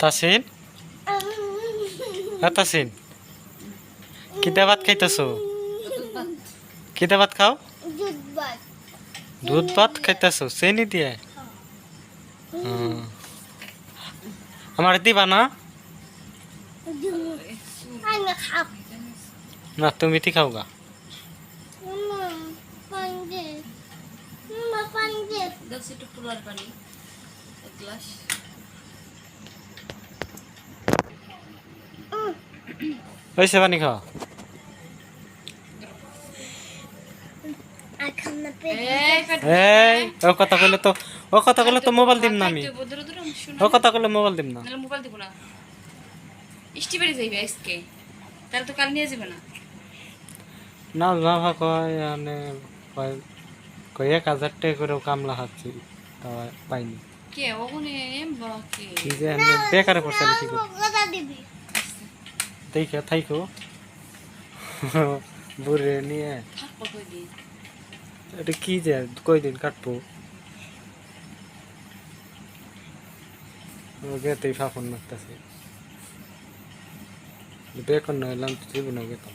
তাসিন? হ্যাঁ তাসিন। কিতা ভাত খাইতেছো? কিতা ভাত খাও? দুধ ভাত খাইতেছো, চেনি দিয়ে। আমার দিবা না? না, তুমি তি খাও গা পানি হয়েছে পানি খাও আর খাম না পেট এই ও কথা কইলে তো ও কথা কইলে তো মোবাইল দিম না আমি ও কথা কইলে মোবাইল দিম না মোবাইল দিব না ইষ্টি বাড়ি যাইবে আজকে তাহলে তো কাল নিয়ে যাবে না না বাবা কয় মানে কয় কয় এক হাজার টাকা করে কামলা হাচ্ছি তাও পাইনি কে ওখানে বাকে কি যে বেকারে পড়ছে কি করি কথা দিবি দেখে থাইকো বুড়ে নিয়ে এটা কি যে কয়দিন কাটবো ও গেতেই ফাফন মারতেছে বেকন নইলাম জীবনে গেতাম